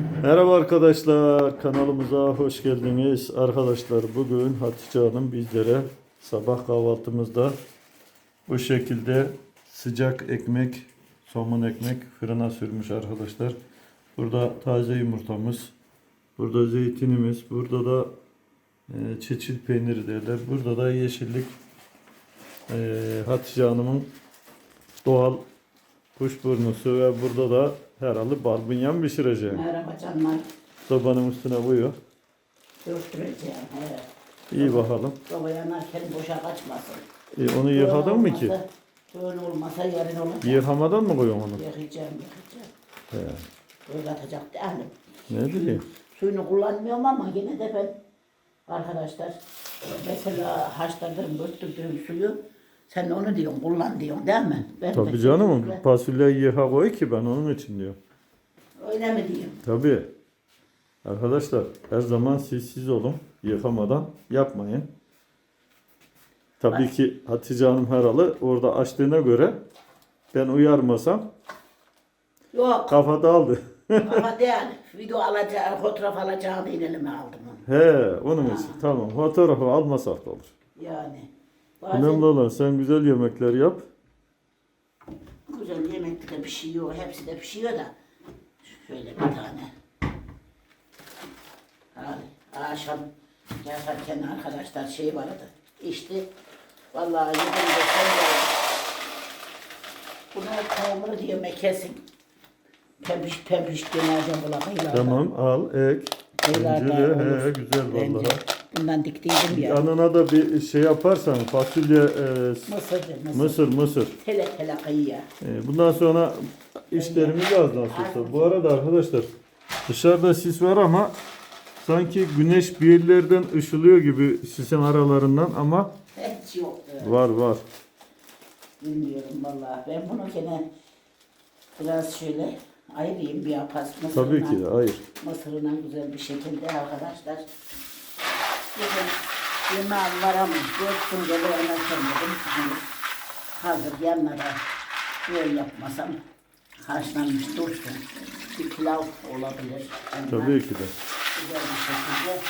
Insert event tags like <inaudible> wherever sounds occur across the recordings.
Merhaba arkadaşlar, kanalımıza hoş geldiniz. Arkadaşlar bugün Hatice Hanım bizlere sabah kahvaltımızda bu şekilde sıcak ekmek, somun ekmek fırına sürmüş arkadaşlar. Burada taze yumurtamız, burada zeytinimiz, burada da e, çeçil peyniri derler. Burada da yeşillik e, Hatice Hanım'ın doğal kuşburnusu ve burada da herhalde barbunya pişireceğim. Merhaba canlar. Sobanın üstüne koyuyor. Döktüreceğim. Evet. İyi bakalım. Baba yanarken boşa kaçmasın. E, onu yıkadın mı ki? Böyle olmasa yarın olacak. Yıkamadan mı koyuyorsun onu? Yıkayacağım, yıkayacağım. He. Böyle atacak değilim. Ne bileyim. Suyunu kullanmıyorum ama yine de ben arkadaşlar mesela haşladığım, böttürdüğüm suyu sen onu diyorsun, kullan diyorsun değil mi? De- Tabii canım fasulyeyi yıka koy ki ben onun için diyor. Öyle mi diyeyim? Tabii. Arkadaşlar her zaman siz siz olun. Yıkamadan yapmayın. Tabii ki Hatice Hanım herhalde orada açtığına göre ben uyarmasam Yok kafa daldı. ama <laughs> değil. Video alacağım, fotoğraf alacağım diye elime aldım onu. He onun için tamam fotoğrafı almasak da olur. Yani. Önemli Bazen olan sen güzel yemekler yap. güzel yemekte de pişiyor, hepsi de pişiyor da. Şöyle bir tane. Hadi akşam yatarken arkadaşlar şey vardı. İşte vallahi yedim de de Buna tavuğunu diyeme kesin. Pempiş pempiş genelde bulakıyla. Tamam al ek. Bence de he, güzel vallahi. Bundan diktiydim ya. Yanına da bir şey yaparsan fasulye, e, Mısırcı, mısır. mısır, mısır. Tele tele kıyıya. E, bundan sonra işlerimiz az nasıl olsa. Bu arada arkadaşlar dışarıda sis var ama sanki güneş bir yerlerden ışılıyor gibi sisin aralarından ama Hiç yoktu. var var. Bilmiyorum vallahi. Ben bunu gene biraz şöyle ayırayım bir yapas mısırına. Tabii ki hayır. Mısırına güzel bir şekilde arkadaşlar. Bugün yemeğim var ama dörtsün gele oynarken dedim. Hani hazır yanına da böyle yapmasam haşlanmış dursun. Bir pilav olabilir. Tabii ki de. Güzel bir şekilde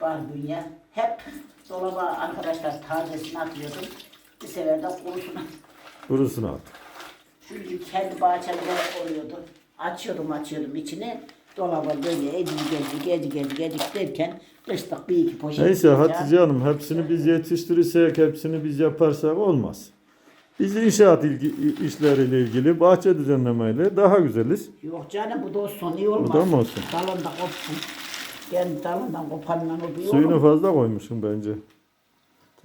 barbunya. Hep dolaba arkadaşlar tazesini atıyordum. Bir sefer de kurusunu. Kurusunu at. Çünkü kendi bahçemde oluyordu. Açıyordum açıyordum içine. Dolaba böyle edik geldik edik geldik edik derken kışlık bir iki poşet. Neyse yapacağım. Hatice Hanım hepsini biz yetiştirirsek, hepsini biz yaparsak olmaz. Biz inşaat ilgi, işleriyle ilgili bahçe düzenlemeyle daha güzeliz. Yok canım bu da olsun iyi olmaz. Bu da mı olsun? Dalında kopsun. Kendi dalından kopanla o bir Suyunu olur. fazla koymuşsun bence.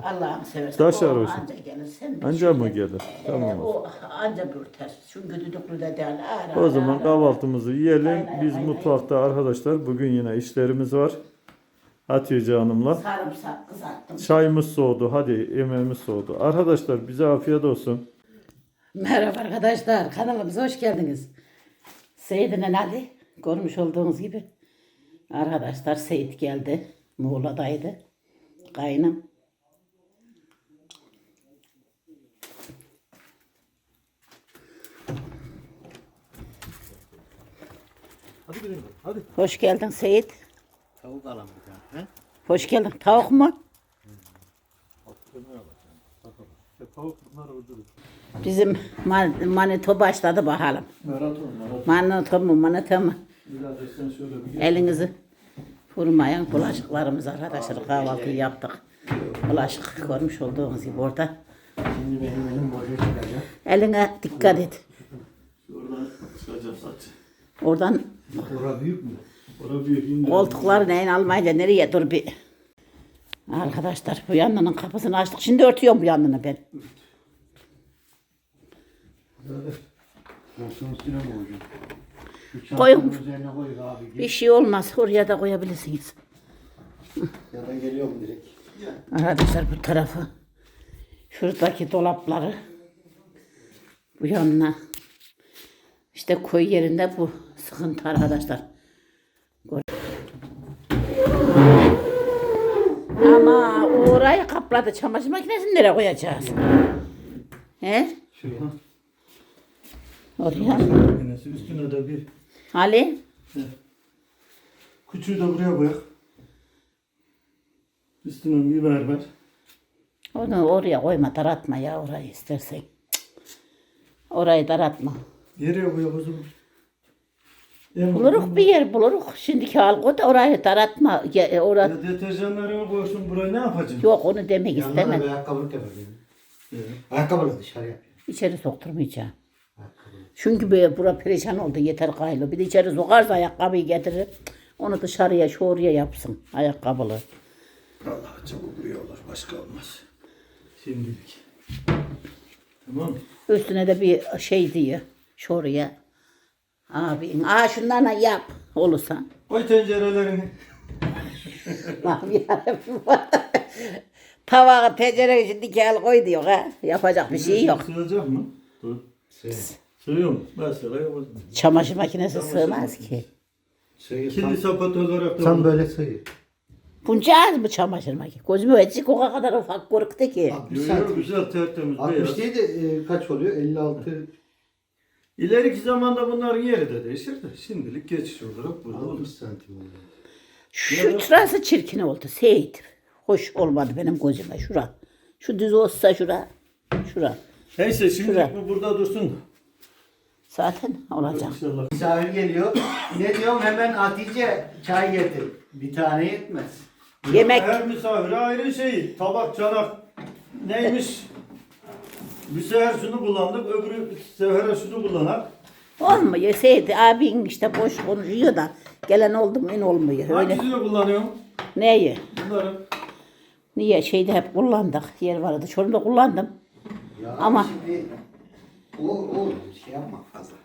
Allah'ını seversen. Taşar o olsun. Anca gelir. Sen de Anca şöyle- mı gelir? Ee, Tamam. o anca bürter. Çünkü düdüklü de değil. Ağır, O ağır, zaman ağır. kahvaltımızı yiyelim. Aynen, Biz aynen. mutfakta arkadaşlar bugün yine işlerimiz var. Hatice Hanım'la. Sarımsak kızarttım. Çayımız soğudu. Hadi yemeğimiz soğudu. Arkadaşlar bize afiyet olsun. Merhaba arkadaşlar, kanalımıza hoş geldiniz. Seyit'in Ali, görmüş olduğunuz gibi. Arkadaşlar Seyit geldi, Muğla'daydı. Kaynım. Hadi gidelim. Hadi. Hoş geldin Seyit. Tavuk alalım bir tane. He? Hoş geldin. Tavuk mu? Ucuz. Bizim man manito başladı bakalım. Manito mu, manito mu? Elinizi vurmayın. Bulaşıklarımız arkadaşlar kahvaltıyı yaptık. Bulaşık görmüş olduğunuz gibi orada. Şimdi benim elim boşa çıkacak. Eline dikkat et. Oradan Ora büyük mü? Orada büyük indir. koltukları neyin almayınca nereye dur bir. Arkadaşlar bu yanının kapısını açtık. Şimdi örtüyorum bu yanını ben. Koyun. Bir şey olmaz. Oraya da koyabilirsiniz. Ya ben geliyorum direkt. Arkadaşlar bu tarafı. Şuradaki dolapları. Bu yanına. İşte koy yerinde bu sıkıntı arkadaşlar. Ama orayı kapladı. Çamaşır makinesini nereye koyacağız? He? Şuraya. Oraya. Makinesi üstüne de bir Ali. Küçüğü de buraya koyak. Üstüne biber ver. Onu oraya koyma daratma ya orayı istersen. Orayı daratma. Nereye zaman? En Buluruk bir yer buluruk. Şimdiki halk da orayı daratma. Ya, e, ora... Ya deterjanlarını koysun buraya ne yapacaksın? Yok onu demek Yanına istemem. bir ayakkabılık yani. Evet. Ayakkabılık dışarı yapıyor. İçeri sokturmayacağım. Ayakkabılık. Çünkü böyle bura perişan oldu yeter gaylı. Bir de içeri sokarsa ayakkabıyı getirir. Onu dışarıya şu oraya yapsın ayakkabılı. Allah çabuk olur. Başka olmaz. Şimdilik. Tamam? Üstüne de bir şey diyor. Şu oraya. Abi, aa şundan yap olursa. Koy tencerelerini. Tavağı tencere şimdi gel koy diyor ha. Yapacak bir şey yok. Sığacak mı? Dur. Şey, Sığıyor mu? Mesela yapalım. Çamaşır makinesi sığmaz ki. şey, tam, sapat olarak da tam böyle sığıyor. Bunca az mı çamaşır makinesi? Gözümü açık o kadar ufak korktu ki. 60 Yo, yo, santim. güzel tertemiz 60 beyaz. değil de e, kaç oluyor? 56. İleriki zamanda bunların yeri de değişir de şimdilik geçiş olarak burada 60 olur. santim oluyor. Şu şurası çirkin oldu Seyit. Hoş olmadı benim gözüme şura. Şu düz olsa şura. Şura. Neyse şimdi Şuraya. bu burada dursun. Zaten olacak. İnşallah. Misafir geliyor. Ne diyorum hemen Hatice çay getir. Bir tane yetmez. Yemek Her misafire ayrı şey. Tabak, çanak. Neymiş? Bir sefer şunu kullandık, öbürü sefere şunu kullanak. olmuyor. Seyit abin işte boş konuşuyor da gelen oldu mu in olmuyor. Öyle. Hangisini kullanıyorum? Neyi? Bunları. Niye şeyde hep kullandık. Yer vardı. Çorum'da kullandım. Ya Ama- şimdi o, o şey yapma fazla.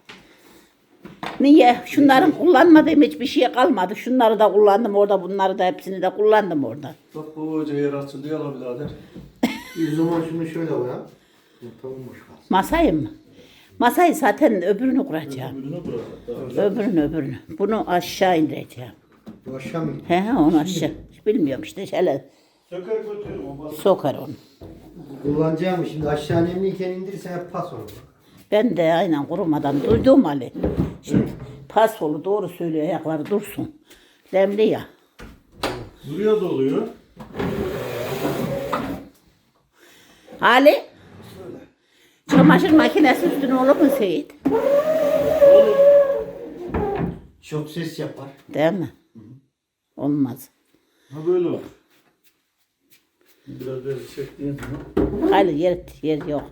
Niye? Şunların kullanmadığım hiçbir şey kalmadı. Şunları da kullandım orada. Bunları da hepsini de kullandım orada. Bak bu hoca yer açılıyor la birader. Bir zaman şunu şöyle koyalım. Masayı mı? Masayı zaten öbürünü kuracağım. Öbürünü. Daha Öbürünü öbürünü. Bunu aşağı indireceğim. Bu aşağı mı? He he onu aşağı. Bilmiyorum işte şöyle Söker götürürüm. o sokar onu. Kullanacağım şimdi aşağı nemliyken indirirsen hep pas olur. Ben de aynen kurumadan duydum Ali. Şimdi pas olur doğru söylüyor ayakları dursun. Demli ya. Buraya da oluyor. Ali. Çamaşır makinesi üstüne olur mu Seyit? Çok ses yapar. Değil mi? Olmaz. Ha böyle olur. Biraz böyle çektiğin zaman. Hayır yer, yer yok.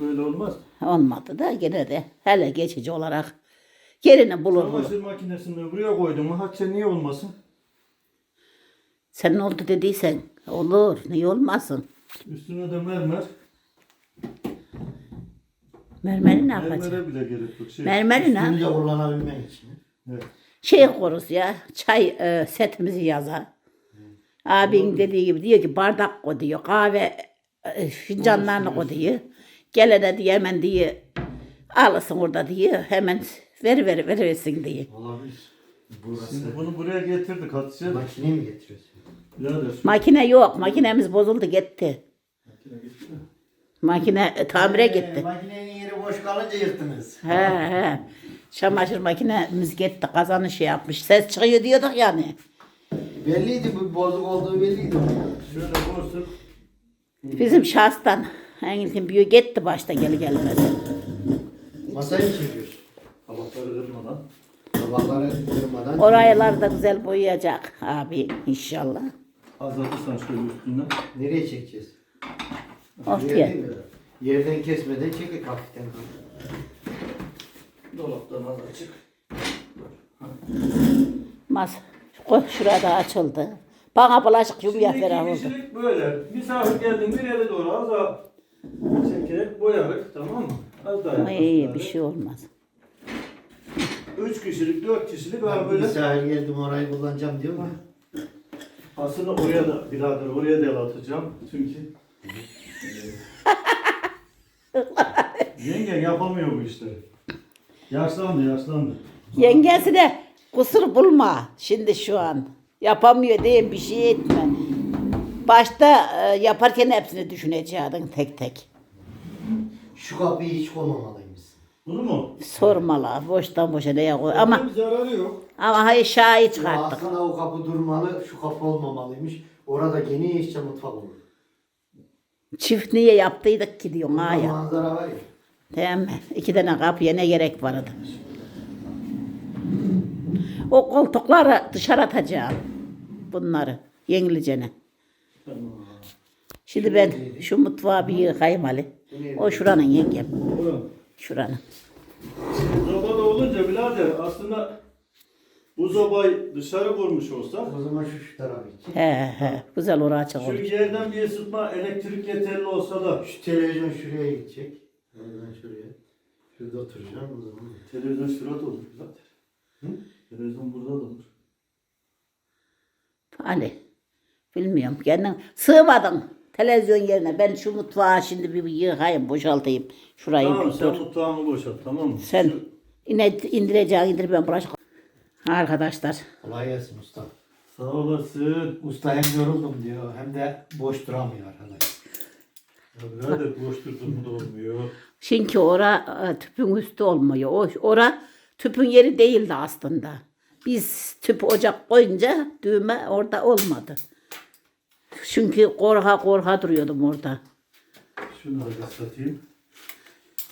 Böyle olmaz. Olmadı da gene de hele geçici olarak yerini bulur. Çamaşır makinesini buraya koydum Hatice niye olmasın? Sen ne oldu dediysen olur. Niye olmasın? Üstüne de mermer. Mermeri ne yapacak? Mermere bile gerek yok. Şey, Mermeri ne? Bunu da için. Evet. Şey koruz ya çay e, setimizi yazar. Abin dediği gibi diyor ki bardak koy diyor. Kahve e, fincanlarını koy diyor. Gelene diye hemen diyor alırsın orada diyor. Hemen ver ver ver versin diyor. Olabilir. Burası. Şimdi bunu buraya getirdik Hatice. Makine mi getiriyorsun? Birader. Makine yok. Makinemiz bozuldu gitti. Makine gitti. Makine e, tamire Ee, gitti. Makinenin yeri boş kalınca yırttınız. He he. Çamaşır makinemiz gitti. Kazanı şey yapmış. Ses çıkıyor diyorduk yani. Belliydi bu bozuk olduğu belliydi. Şöyle bozduk. Bizim şahstan Engin büyüğü gitti başta geli gelmez. Masayı mı çekiyorsun? Tabakları kırmadan. Tabakları kırmadan. Oraları da güzel boyayacak abi inşallah. Azaltırsan şöyle üstünden. Nereye çekeceğiz? Ortaya. Mi? Yerden kesmeden çekek hafiften. Dolaptan az açık. Mas koy şurada açıldı. Bana bulaşık ferah iki oldu. kişilik böyle. Misafir geldi bir yere doğru az daha çekerek boyarık tamam mı? Az daha Ama iyi bir şey olmaz. Üç kişilik, dört kişilik var Ben böyle. misafir geldim orayı kullanacağım diyorum ya. Aslında oraya da birader oraya da el atacağım. Çünkü <laughs> Yengen yapamıyor bu işleri. Yaşlandı yaşlandı. Yengesi de kusur bulma şimdi şu an. Yapamıyor diye bir şey etme. Başta e, yaparken hepsini düşüneceksin tek tek. Şu kapıyı hiç koymamalıymışsın. Bunu mu? Sormalı. Boştan boşa neye koy. Ama Bir zararı yok. ama hayır şahı Ya çıkarttık. aslında o kapı durmalı, şu kapı olmamalıymış. Orada genişçe mutfak olur. Çift niye yaptıydık ki diyorsun ha Burada ya. manzara var ya. Değil mi? İki tane kapıya ne gerek vardı? O koltukları dışarı atacağım. Bunları. Yenilicene. Tamam. Şimdi ben şu mutfağı bir yıkayayım Ali. O şuranın yengem. Şuranın. Sobada olunca birader aslında bu sobayı dışarı kurmuş olsak O zaman şu şu tarafa gidecek. He he. Güzel oraya açık şu olur. yerden bir ısıtma elektrik yeterli olsa da Şu televizyon şuraya gidecek. Oradan şuraya. Şurada oturacağım o zaman. televizyon şurada olur birader. Hı? Televizyon burada da olur. Ali. Bilmiyorum. Kendin sığmadın televizyon yerine. Ben şu mutfağı şimdi bir yıkayayım, boşaltayım. Şurayı Tamam bir sen dur. mutfağını boşalt tamam mı? Sen Şu- ine, indireceğin indir ben bulaşık. Arkadaşlar. Kolay gelsin usta. Sağ olasın. Usta hem yoruldum diyor hem de boş duramıyor arkadaş. Birader boş durdum da olmuyor. Çünkü ora e, tüpün üstü olmuyor. O, ora tüpün yeri değildi aslında. Biz tüp ocak koyunca düğme orada olmadı. Çünkü korha korha duruyordum orada. Şunları da satayım.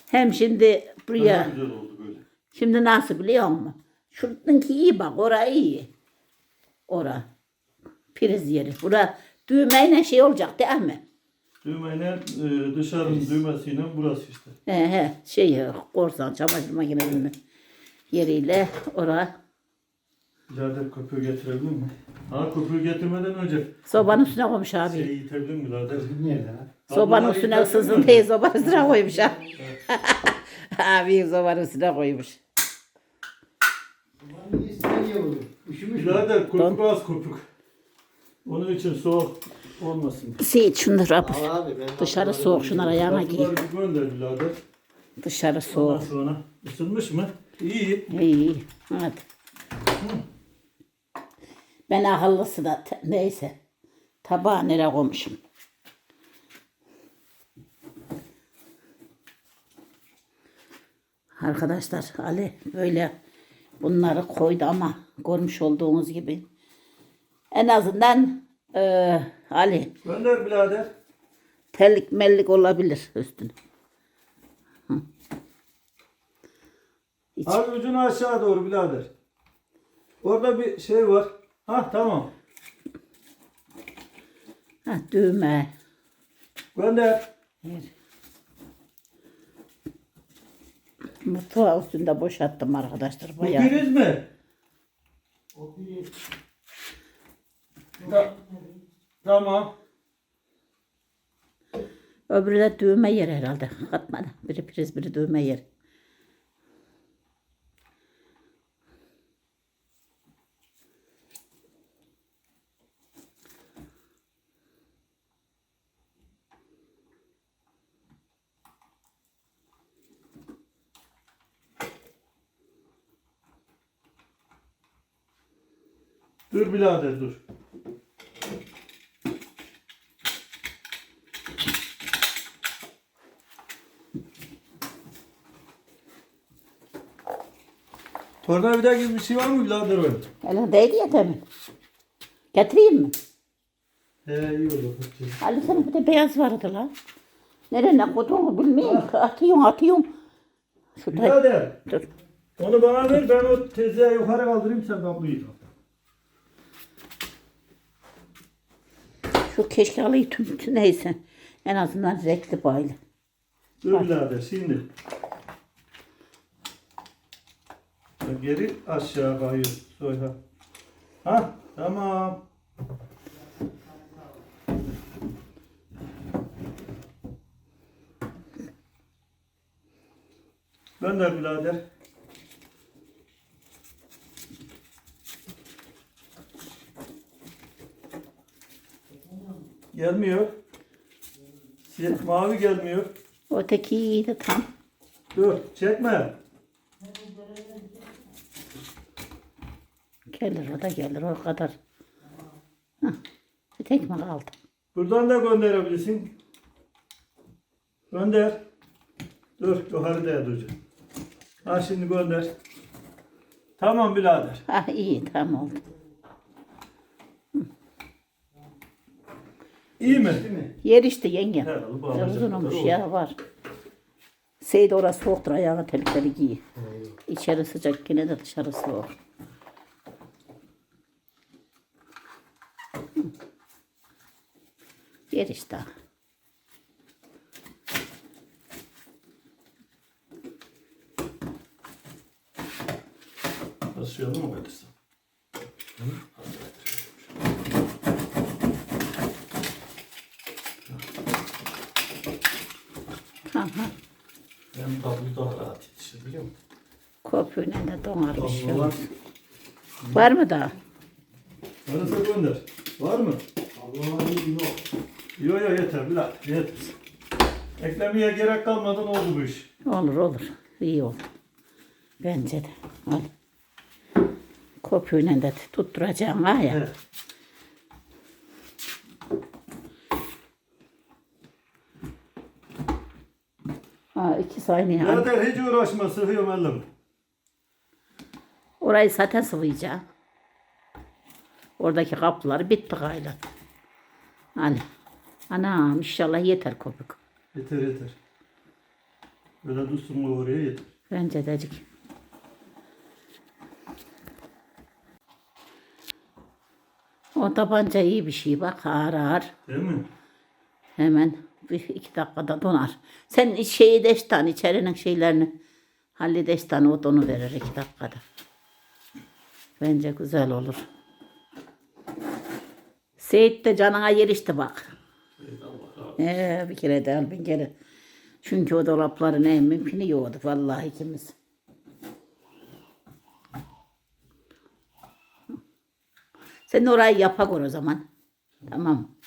Hem şimdi Daha buraya güzel oldu böyle. şimdi nasıl biliyor musun? Şuradaki iyi bak ora iyi. Ora. Priz yeri. Bura düğmeyle şey olacak değil mi? Düğmeyle e, dışarının düğmesiyle burası işte. He he şey korsan çamaşır makinesinin yeriyle ora Birader köpüğü getirebilir mi? Ha köpüğü getirmeden önce sobanın üstüne koymuş abi. şeyi itebilir mi birader? Nerede lan? Sobanın üstüne itebilir ısınsın mi? diye sobanın üstüne koymuş ha. <laughs> abi sobanın üstüne koymuş. Ulan. Üşümüş mü? Birader köpük az köpük. Onun için soğuk olmasın. Seyit şunları abi ben Dışarı soğuk şunları ayağına giy. Kapıları bir. Dışarı Ondan soğuk. sonra ısınmış mı? İyi. İyi iyi. Hadi. Ben akıllısı da te- neyse. Tabağı nereye koymuşum? Arkadaşlar Ali böyle bunları koydu ama görmüş olduğunuz gibi en azından eee Ali Gönder birader. tellik mellik olabilir üstüne. Hiç. Abi ucunu aşağı doğru birader. Orada bir şey var. Ha tamam. Ha, düğme. Gönder. Ver. Mutfağı üstünde boşalttım arkadaşlar. Bu Bayağı. priz mi? Ta- tamam. Öbürü de düğme yer herhalde. Katmadı. Biri priz biri düğme yer. Dur birader dur. Tornavida gibi bir şey var mı birader öyle? Elindeydi ya demin. Getireyim mi? He iyi olur. Ali senin bir de beyaz vardı lan. Nereden koyduğunu bilmiyorum. ki. Atıyorum atıyorum. Şurada. Birader Dur. onu bana ver ben o tezgahı yukarı kaldırayım sen kabloyu. Şu keşke alayım tüm neyse. En azından renkli baylı. Dur birader şimdi. Geri aşağı kayıyor. Soyha. Ha tamam. Gönder birader. Gelmiyor. Siyah, mavi gelmiyor. Öteki iyiydi tam. Dur çekme. Gelir o da gelir o kadar. Hah, bir tek mi kaldı? Buradan da gönderebilirsin. Gönder. Dur yukarıda duracağım. Ha şimdi gönder. Tamam birader. Ha iyi tamam oldu. İyi mi? Yer işte yengem. Herhalde bağlayacak Uzun kadar olmuş ya var. Seyit orası soğuktur ayağına terlikleri giy. İçeri sıcak yine de dışarı soğuk. Yer işte. Mı Kadir? Aha. Hem kablo daha rahat yetişir biliyor musun? Kopuyla da donar bir şey Kablo var. olmaz. Var mı daha? Varsa gönder. Var mı? Allah'ım yok. Yo yo yeter birader yeter. Eklemeye gerek kalmadan oldu bu iş. Olur olur. İyi oldu. Bence de. Al. Kopuyla da tutturacaksın ha ya. Evet. Ha iki saniye. Birader hiç uğraşma sıkıyorum elim. Orayı zaten sıvayacağım. Oradaki kapıları bitti gayret. Hani. Anam inşallah yeter kopuk. Yeter yeter. Böyle dursun oraya yeter. Bence decik. O tabanca iyi bir şey bak ağır ağır. Değil mi? Hemen bir iki dakikada donar. Sen şeyi deştan içerinin şeylerini halledeştan o donu verir iki dakikada. Bence güzel olur. Seyit de canına yerişti bak. Ee, bir kere de al bir kere. Çünkü o dolapların en mümkünü yoktu vallahi ikimiz. Sen orayı yapak o zaman. Tamam.